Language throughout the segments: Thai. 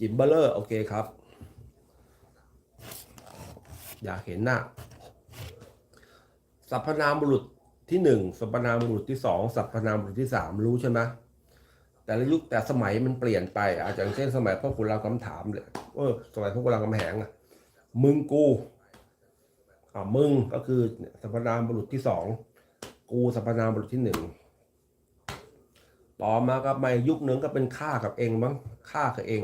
จิมเบลเลอร์โอเคครับ อยากเห็นหน้าสรรพนามบุรุษที่หนึ่งสรรพนามบุรุษที่สองสรรพนามบุรุษที่สามรู้ใช่ไหมแต่ละยุคแต่สมัยมันเปลี่ยนไปอาจจะอย่างเช่นสมัยพ่อขุนรามคำถามเลยเออสมัยพ่อขุนรามคำแหงอะมึงกูอ่ามึงก็คือสรรพนามบุรุษที่สองกูสรรพนามบุรุษที่หนึ่งต่อมาก็มายุคหนึ่งก็เป็นข้ากับเองมั้งข้ากับเอง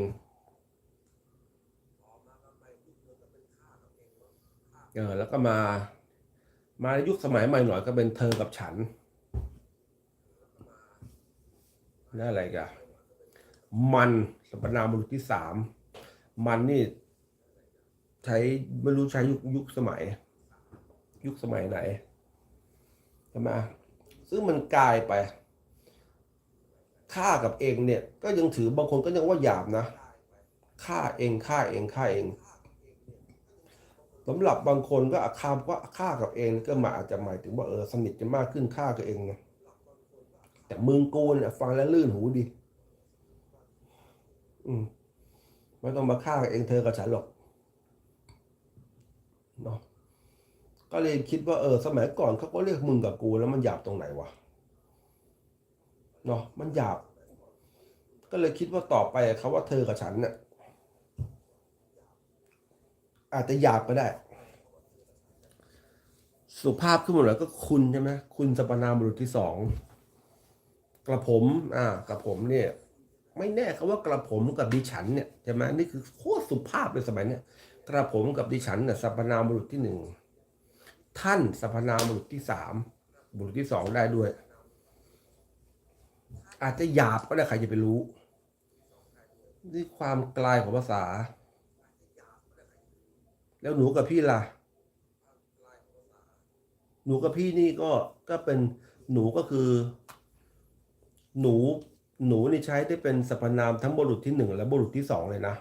เออแล้วก็มา มาในยุคสมัยใหม่หน่อยก็เป็นเธอกับฉันนั่นอะไรกันมันสรรพนามบุรุษที่สามมันนี่ ใช้ไม่รู้ใช้ยุคยุคสมัย ยุคสมัยไหนใช่ไหมซึ่งมันกลายไปฆ่ากับเองเนี่ย ก็ยังถือบางคนก็ยังว่าหยาบนะฆ่าเองฆ่าเองฆ่าเอง สำหรับบางคนก็อาคามว่าฆ่ากับเองก็มาอาจจะหมายถึงว่าเออสนิทกันมากขึ้นฆ่ากับเองนะแต่มึงกูเนี่ยฟังแล้วลื่นหูดี อืมไม่ต้องมาฆ่ากับเองเธอกับฉันหรอกเนาะก็เลยคิดว่าเออ สมัยก่อนเขาก็เรียกมึงกับกูแล้วมันหยาบตรงไหนวะเนาะมันหยาบ ก็เลยคิดว่าต่อไปเขาว่าเธอกับฉันเนี่ย อาจจะหยาบก็ได้ สุภาพขึ้นหมาหน่อยก็คุณใช่ไหมคุณสรรพนามบุรุษที่สองกระผม อ่ากระผมเนี่ย ไม่แน่เขาว่ากระผมกับดิฉันเนี่ยใช่ไหมนี่คือโคตรสุภาพเลยสมัยเนี้ยกระผมกับดิฉันเนี่ยสรรพนามบุรุษที่หนึ่งท่านสรรพนามบุรุษที่สามบุรุษที่สองได้ด้วย อาจจะหยาบก็ได้ใครจะไปรู้นี่ความไกลของภาษา แล้วหนูกับพี่ล่ะ หนูกับพี่นี่ก็ก็เป็นหนูก็คือ หนูหนูนี่ใช้ได้เป็นสรรพนามทั้งบุรุษที่หนึ่งและบุรุษที่สองเลยนะ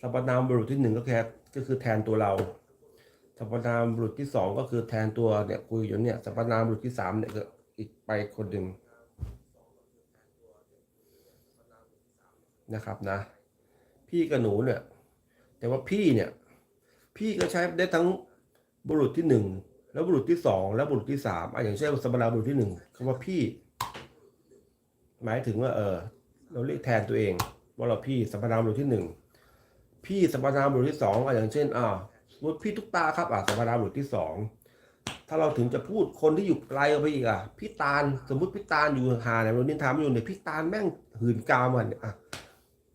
สรรพนามบุรุษที่หนึ่งก็แค่ก็คือแทนตัวเราสรรพนามบุรุษที่สองก็คือแทนตัวเนี่ยคุยอยู่เนี่ยสรรพนามบุรุษที่สามเนี่ยก็อีกไปคนหนึ่งนะครับนะ พี่กับหนูเนี่ย แต่ว่าพี่เนี่ย พี่ก็ใช้ได้ทั้งบุรุษที่หนึ่งแล้วบุรุษที่สองแล้วบุรุษที่สามอะอย่างเช่นสมนาบุรุษที่หนึ่งคำว่าพี่ หมายถึงว่าเออเราเรียกแทนตัวเอง ว่าเราพี่สมนาบุรุษที่หนึ่งพี่สมนาบุรุษที่สองอะอย่างเช่นอ่าสมมติพี่ทุกตาครับอะสมนาบุรุษที่สองถ้าเราถึงจะพูดคนที่อยู่ไกลออกไปอีกอะพี่ตาลสมมติพี่ตาลอยู่หางเนี่ยเรานินทามอยู่เนี่ยพี่ตาลแม่งหืนกาวมันเนี่ยอะ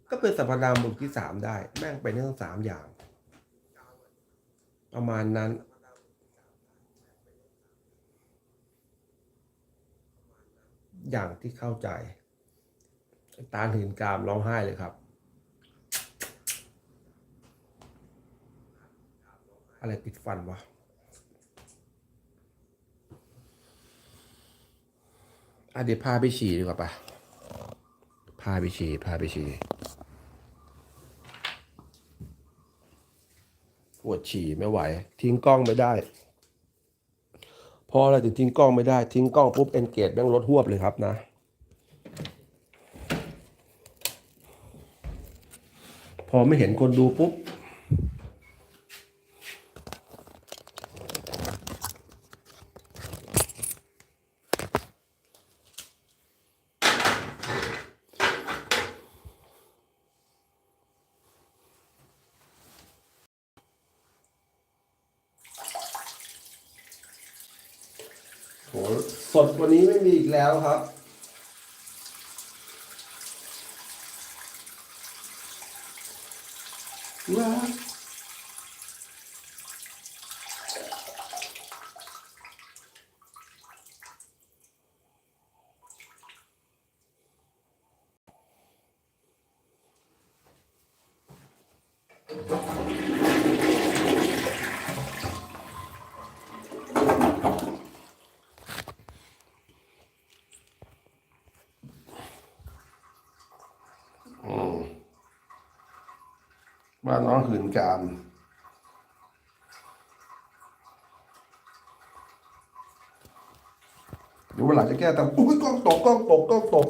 ก็เป็นสรรพนามบุรุษที่สามได้ แม่งไปทั้งสามอย่าง ประมาณนั้น อย่างที่เข้าใจ ตาหืนกามร้องไห้เลยครับ อะไรติดฟันวะอะเดี๋ยวพาไปฉี่ดีกว่าปะพาไปฉี่พาไปฉี่ ปวดฉี่ไม่ไหว ทิ้งกล้องไม่ได้ พออะไรถึงทิ้งกล้องไม่ได้ ทิ้งกล้องปุ๊บเอนเกจแม่งลดหวบเลยครับนะพอไม่เห็นคนดูปุ๊บ โหสดวันนี้ไม่มีอีกแล้วครับ รัก ว่าน้องหืนกามเดี๋ยววันหลังจะแก้แต่โอ้ยกล้องตกกล้องตกกล้องตก